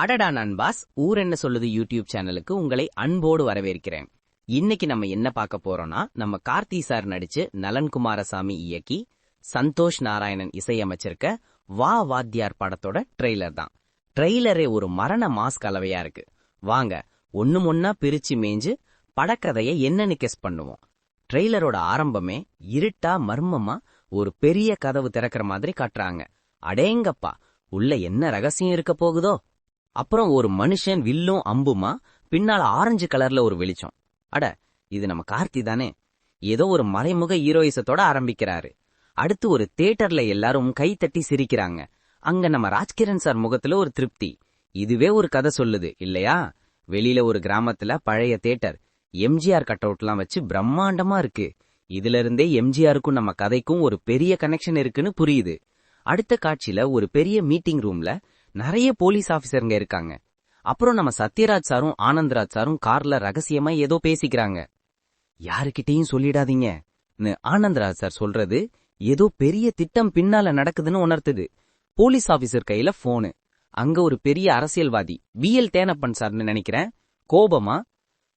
அடடா நண்பாஸ் ஊர் என்ன சொல்லுது யூடியூப் சேனலுக்கு உங்களை அன்போடு வரவேற்கிறேன். இன்னைக்கு நம்ம என்ன பார்க்க போறோம்னா நம்ம கார்த்தி சார் நடிச்சு நலன் குமாரசாமி இயக்கி சந்தோஷ் நாராயணன் இசையமைச்சிருக்க வா வாத்தியார் படத்தோட ட்ரெய்லர் தான். ட்ரெய்லரே ஒரு மரண மாஸ் கலவையா இருக்கு. வாங்க ஒண்ணு ஒன்னா பிரிச்சு மேய்ஞ்சு படக்கதையை என்னன்னு கெஸ் பண்ணுவோம். ட்ரெய்லரோட ஆரம்பமே இருட்டா மர்மமா ஒரு பெரிய கதவு திறக்கிற மாதிரி காட்டுறாங்க. அடேங்கப்பா உள்ள என்ன ரகசியம் இருக்க போகுதோ? அப்புறம் ஒரு மனுஷன் வில்லும் அம்புமா பின்னால ஆரஞ்சு கலர்ல ஒரு வெளிச்சம். அட இது நம்ம கார்த்தி தானே. ஏதோ ஒரு மறைமுக ஹீரோயிசத்தோட ஆரம்பிக்கிறாரு. அடுத்து ஒரு தியேட்டர்ல எல்லாரும் கை தட்டி சிரிக்கிறாங்க. அங்க நம்ம ராஜ்கிரண் சார் முகத்துல ஒரு திருப்தி. இதுவே ஒரு கதை சொல்லுது இல்லையா? வெளியில ஒரு கிராமத்துல பழைய தியேட்டர். எம்ஜிஆர் கட் அவுட்லாம் வச்சு பிரம்மாண்டமா இருக்கு. இதுல இருந்தே எம்ஜிஆருக்கும் நம்ம கதைக்கும் ஒரு பெரிய கனெக்ஷன் இருக்குன்னு புரியுது. அடுத்த காட்சியில ஒரு பெரிய மீட்டிங் ரூம்ல நிறைய போலீஸ் ஆபீசருங்க இருக்காங்க. அப்புறம் நம்ம சத்யராஜ் சாரும் ஆனந்த்ராஜ் சாரும் கார்ல ரகசியமா ஏதோ பேசிக்கிறாங்க. யாருக்கிட்டையும் சொல்லிடாதீங்க. ஆனந்த்ராஜ் சார் சொல்றது ஏதோ பெரிய திட்டம் பின்னால நடக்குதுன்னு உணர்த்துது. போலீஸ் ஆபீசர் கையில போனு அங்க ஒரு பெரிய அரசியல்வாதி பிஎல் தேனப்பன் சார்னு நினைக்கிறேன். கோபமா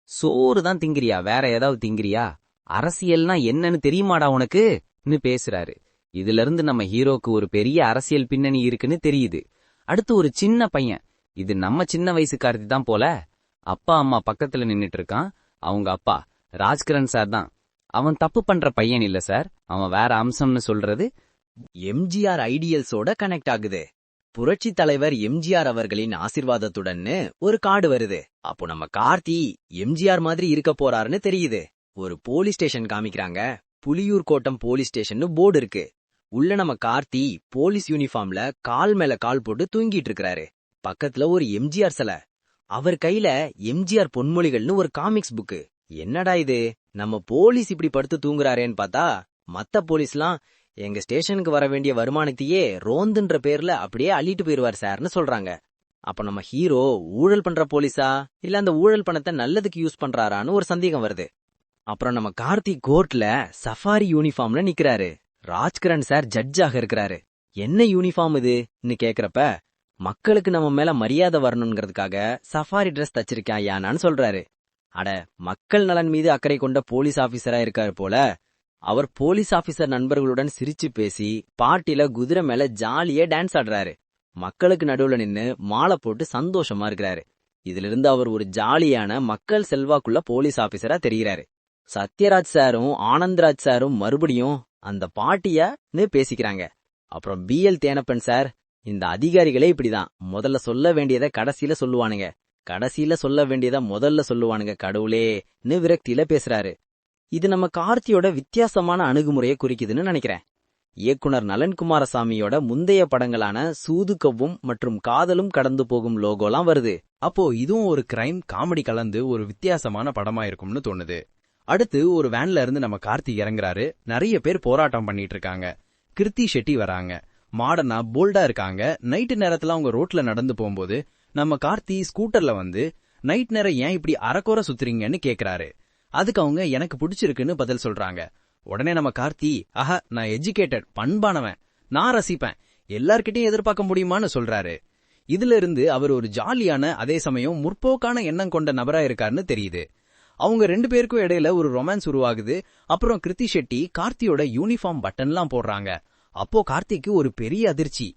சோறு தான் திங்கிறியா வேற ஏதாவது திங்கிறியா? அரசியல்னா என்னன்னு தெரியுமாடா உனக்குன்னு பேசுறாரு. இதுல இருந்து நம்ம ஹீரோக்கு ஒரு பெரிய அரசியல் பின்னணி இருக்குன்னு தெரியுது. அடுத்து ஒரு சின்ன பையன். இது நம்ம சின்ன வயசு தான் போல. அப்பா அம்மா பக்கத்துல நின்னுட்டு இருக்கான் அவங்க அப்பா ராஜ்கிரண் சார் தான். அவன் தப்பு பண்ற பையன் இல்ல சார். அவன் வேற அம்சம்னு சொல்றது எம்ஜிஆர் ஐடியல்ஸோட கனெக்ட் ஆகுது. புரட்சி தலைவர் எம்ஜிஆர் அவர்களின் ஆசிர்வாதத்துடன்னு ஒரு கார்டு வருது. அப்போ நம்ம கார்த்தி எம்ஜிஆர் மாதிரி இருக்க போறாருன்னு தெரியுது. ஒரு போலீஸ் ஸ்டேஷன் காமிக்கிறாங்க. புலியூர் கோட்டம் போலீஸ் ஸ்டேஷன் போர்டு இருக்கு. உள்ள நம்ம கார்த்தி போலீஸ் யூனிஃபார்ம்ல கால் மேல கால் போட்டு தூங்கிட்டு இருக்கிறாரு. பக்கத்துல ஒரு எம்ஜிஆர் சிலை. அவர் கையில எம்ஜிஆர் பொன்மொழிகள்னு ஒரு காமிக்ஸ் புக்கு என்னடா இது? நம்ம போலீஸ் இப்படி படுத்து தூங்குறாரேன்னு பார்த்தா மத்த போலீஸ்லாம் எங்க ஸ்டேஷனுக்கு வர வேண்டிய வருமானத்தையே ரோந்துன்ற பேர்ல அப்படியே அள்ளிட்டு போயிருவார் சார்னு சொல்றாங்க. அப்ப நம்ம ஹீரோ ஊழல் பண்ற போலீஸா? இல்ல அந்த ஊழல் பணத்தை நல்லதுக்கு யூஸ் பண்றாரான்னு ஒரு சந்தேகம் வருது. அப்புறம் நம்ம கார்த்திக் கோர்ட்ல சஃபாரி யூனிஃபார்ம்ல நிக்கிறாரு. ராஜ்கிரண் சார் ஜட்ஜாக இருக்கிறாரு. என்ன யூனிஃபார்ம் இதுன்னு கேக்குறப்ப மக்களுக்கு நம்ம மேல மரியாதை வரணுங்கிறதுக்காக சஃபாரி ட்ரெஸ் தச்சிருக்கேன் யானான்னு சொல்றாரு. அட மக்கள் நலன் மீது அக்கறை கொண்ட போலீஸ் ஆபீசரா இருக்காரு போல அவர் போலீஸ் ஆபீசர் நண்பர்களுடன் சிரிச்சு பேசி பாட்டில குதிரை மேல ஜாலியா டான்ஸ் ஆடுறாரு. மக்களுக்கு நடுவுல நின்னு மாலை போட்டு சந்தோஷமா இருக்கிறாரு. இதுல இருந்து அவர் ஒரு ஜாலியான மக்கள் செல்வாக்குள்ள போலீஸ் ஆபீசரா தெரிகிறாரு. சத்யராஜ் சாரும் ஆனந்த்ராஜ் சாரும் மறுபடியும் அந்த பாட்டியன்னு பேசிக்கிறாங்க. அப்புறம் பி எல் தேனப்பன் சார் இந்த அதிகாரிகளே இப்படிதான். முதல்ல சொல்ல வேண்டியதை கடைசியில சொல்லுவானுங்க. கடைசியில சொல்ல வேண்டியதை முதல்ல சொல்லுவானுங்க கடவுளேன்னு விரக்தியில பேசுறாரு. இது நம்ம கார்த்தியோட வித்தியாசமான அணுகுமுறையை குறிக்குதுன்னு நினைக்கிறேன். இயக்குனர் நலன்குமாரசாமியோட முந்தைய படங்களான சூதுக்கவும் மற்றும் காதலும் கடந்து போகும் லோகோலாம் வருது. அப்போ இதுவும் ஒரு கிரைம் காமெடி கலந்து ஒரு வித்தியாசமான படமா இருக்கும்னு தோணுது. அடுத்து ஒரு வேன்ல இருந்து நம்ம கார்த்தி இறங்குறாரு. நிறைய பேர் போராட்டம் பண்ணிட்டு இருக்காங்க. கிருத்தி ஷெட்டி வராங்க. மாடர்னா போல்டா இருக்காங்க. நைட்டு நேரத்துல அவங்க ரோட்ல நடந்து போகும்போது நம்ம கார்த்தி ஸ்கூட்டர்ல வந்து நைட் நேரம் ஏன் இப்படி அறக்குறை சுத்துறீங்கன்னு கேக்குறாரு. அதுக்கு அவங்க எனக்கு பிடிச்சிருக்குன்னு பதில் சொல்றாங்க. உடனே நம்ம கார்த்தி ஆஹா நான் எஜுகேட்டட் பண்பானவன். நான் ரசிப்பேன். எல்லார்கிட்டயும் எதிர்பார்க்க முடியுமான்னு சொல்றாரு. இதுல இருந்து அவர் ஒரு ஜாலியான அதே சமயம் முற்போக்கான எண்ணம் கொண்ட நபரா இருக்காருன்னு தெரியுது. அவங்க ரெண்டு பேருக்கும் இடையில ஒரு ரொமான்ஸ் உருவாகுது. அப்புறம் கிருத்தி ஷெட்டி கார்த்தியோட யூனிஃபார்ம் பட்டன்லாம் போடுறாங்க. அப்போ கார்த்திக்கு ஒரு பெரிய அதிர்ச்சி.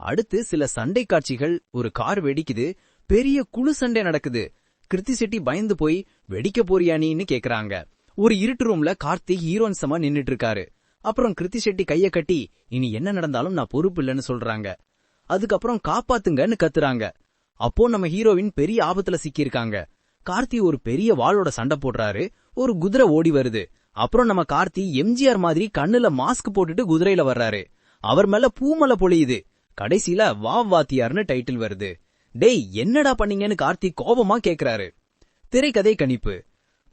அடுத்து சில சண்டை காட்சிகள் ஒரு கார் வெடிக்குது. பெரிய குழு சண்டை நடக்குது. கிருத்தி செட்டி பயந்து போய் வெடிக்க போறியானின்னு கேக்குறாங்க. ஒரு இருட்டு ரூம்ல கார்த்திக் ஹீரோன் சமா நின்னுட்டு இருக்காரு அப்புறம் கிருத்தி செட்டி கைய கட்டி இனி என்ன நடந்தாலும் நான் பொறுப்பு இல்லைன்னு சொல்றாங்க. அதுக்கப்புறம் காப்பாத்துங்கன்னு கத்துறாங்க. அப்போ நம்ம ஹீரோவின் பெரிய ஆபத்துல சிக்கியிருக்காங்க. கார்த்தி ஒரு பெரிய வாளோட சண்டை போடுறாரு. ஒரு குதிரை ஓடி வருது. அப்புறம் நம்ம கார்த்தி எம்ஜிஆர் மாதிரி கண்ணுல மாஸ்க் போட்டுட்டு குதிரையில வர்றாரு. அவர் மேல பூமலை பொழியுது. கடைசியில வா வாத்தியார்னு டைட்டில் வருது. டேய் என்னடா பண்ணீங்கன்னு கார்த்தி கோபமா கேக்குறாரு. திரைக்கதை கணிப்பு.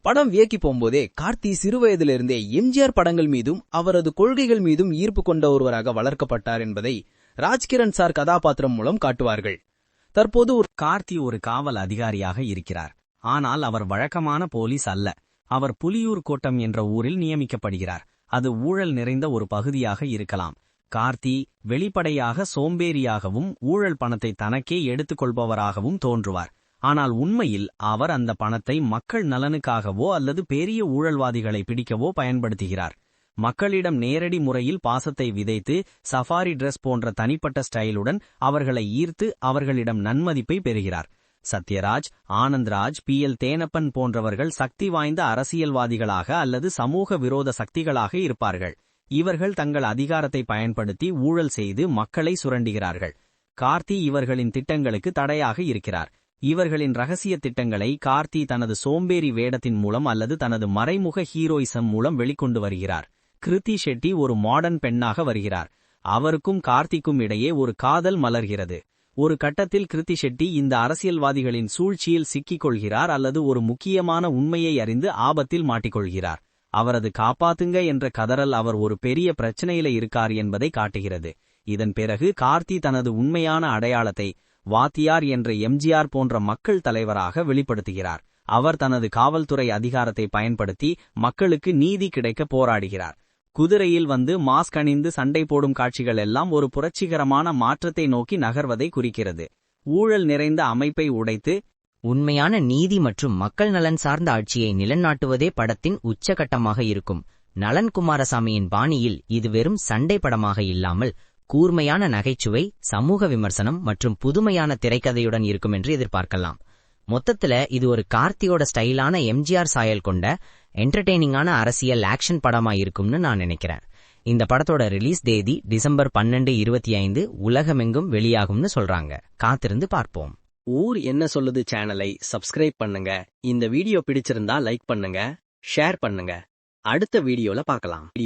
படம் வியக்கி போகும்போதே கார்த்தி சிறுவயதிலிருந்தே இருந்தே எம்ஜிஆர் படங்கள் மீதும் அவரது கொள்கைகள் மீதும் ஈர்ப்பு கொண்ட ஒருவராக வளர்க்கப்பட்டார் என்பதை ராஜ்கிரண் சார் கதாபாத்திரம் மூலம் காட்டுவார்கள். தற்போது ஒரு கார்த்தி ஒரு காவல் அதிகாரியாக இருக்கிறார். ஆனால் அவர் வழக்கமான போலீஸ் அல்ல. அவர் புலியூர் கோட்டம் என்ற ஊரில் நியமிக்கப்படுகிறார். அது ஊழல் நிறைந்த ஒரு பகுதியாக இருக்கலாம். கார்த்தி வெளிப்படையாக சோம்பேறியாகவும் ஊழல் பணத்தை தனக்கே எடுத்துக்கொள்பவராகவும் தோன்றுவார். ஆனால் உண்மையில் அவர் அந்த பணத்தை மக்கள் நலனுக்காகவோ அல்லது பெரிய ஊழல்வாதிகளை பிடிக்கவோ பயன்படுத்துகிறார். மக்களிடம் நேரடி முறையில் பாசத்தை விதைத்து சஃபாரி டிரெஸ் போன்ற தனிப்பட்ட ஸ்டைலுடன் அவர்களை ஈர்த்து அவர்களிடம் நன்மதிப்பை பெறுகிறார். சத்யராஜ் ஆனந்த்ராஜ் பி. எல். தேனப்பன் போன்றவர்கள் சக்தி வாய்ந்த அரசியல்வாதிகளாக அல்லது சமூக விரோத சக்திகளாக இருப்பார்கள். இவர்கள் தங்கள் அதிகாரத்தை பயன்படுத்தி ஊழல் செய்து மக்களை சுரண்டுகிறார்கள். கார்த்தி இவர்களின் திட்டங்களுக்கு தடையாக இருக்கிறார். இவர்களின் ரகசிய திட்டங்களை கார்த்தி தனது சோம்பேறி வேடத்தின் மூலம் அல்லது தனது மறைமுக ஹீரோயிசம் மூலம் வெளிக்கொண்டு வருகிறார். கிருத்தி ஷெட்டி ஒரு மாடர்ன் பெண்ணாக வருகிறார். அவருக்கும் கார்த்திக்கும் இடையே ஒரு காதல் மலர்கிறது. ஒரு கட்டத்தில் கிருத்தி ஷெட்டி இந்த அரசியல்வாதிகளின் சூழ்ச்சியில் சிக்கிக் கொள்கிறார் அல்லது ஒரு முக்கியமான உண்மையை அறிந்து ஆபத்தில் மாட்டிக்கொள்கிறார். அவரது காப்பாத்துங்க என்ற கதறல் அவர் ஒரு பெரிய பிரச்சனையில இருக்கார் என்பதை காட்டுகிறது. இதன் பிறகு கார்த்தி தனது உண்மையான அடையாளத்தை வாத்தியார் என்ற எம்ஜிஆர் போன்ற மக்கள் தலைவராக வெளிப்படுத்துகிறார். அவர் தனது காவல்துறை அதிகாரத்தை பயன்படுத்தி மக்களுக்கு நீதி கிடைக்க போராடுகிறார். குதிரையில் வந்து மாஸ்க் அணிந்து சண்டை போடும் காட்சிகள் எல்லாம் ஒரு புரட்சிகரமான மாற்றத்தை நோக்கி நகர்வதை குறிக்கிறது. ஊழல் நிறைந்த அமைப்பை உடைத்து உண்மையான நீதி மற்றும் மக்கள் நலன் சார்ந்த ஆட்சியை நிலநாட்டுவதே படத்தின் உச்சகட்டமாக இருக்கும். நலன் குமாரசாமியின் பாணியில் இது வெறும் சண்டை படமாக இல்லாமல் கூர்மையான நகைச்சுவை சமூக விமர்சனம் மற்றும் புதுமையான திரைக்கதையுடன் இருக்கும் என்று எதிர்பார்க்கலாம். மொத்தத்துல இது ஒரு கார்த்தியோட ஸ்டைலான எம்ஜிஆர் சாயல் கொண்ட என்டர்டெய்னிங்கான அரசியல் ஆக்ஷன் படமா இருக்கும்னு நான் நினைக்கிறேன். இந்த படத்தோட ரிலீஸ் தேதி டிசம்பர் பன்னெண்டு இருபத்தி ஐந்து உலகமெங்கும் வெளியாகும்னு சொல்றாங்க. காத்திருந்து பார்ப்போம். ஊர் என்ன சொல்லுது சேனலை சப்ஸ்கிரைப் பண்ணுங்க. இந்த வீடியோ பிடிச்சிருந்தா லைக் பண்ணுங்க ஷேர் பண்ணுங்க. அடுத்த வீடியோல பார்க்கலாம்.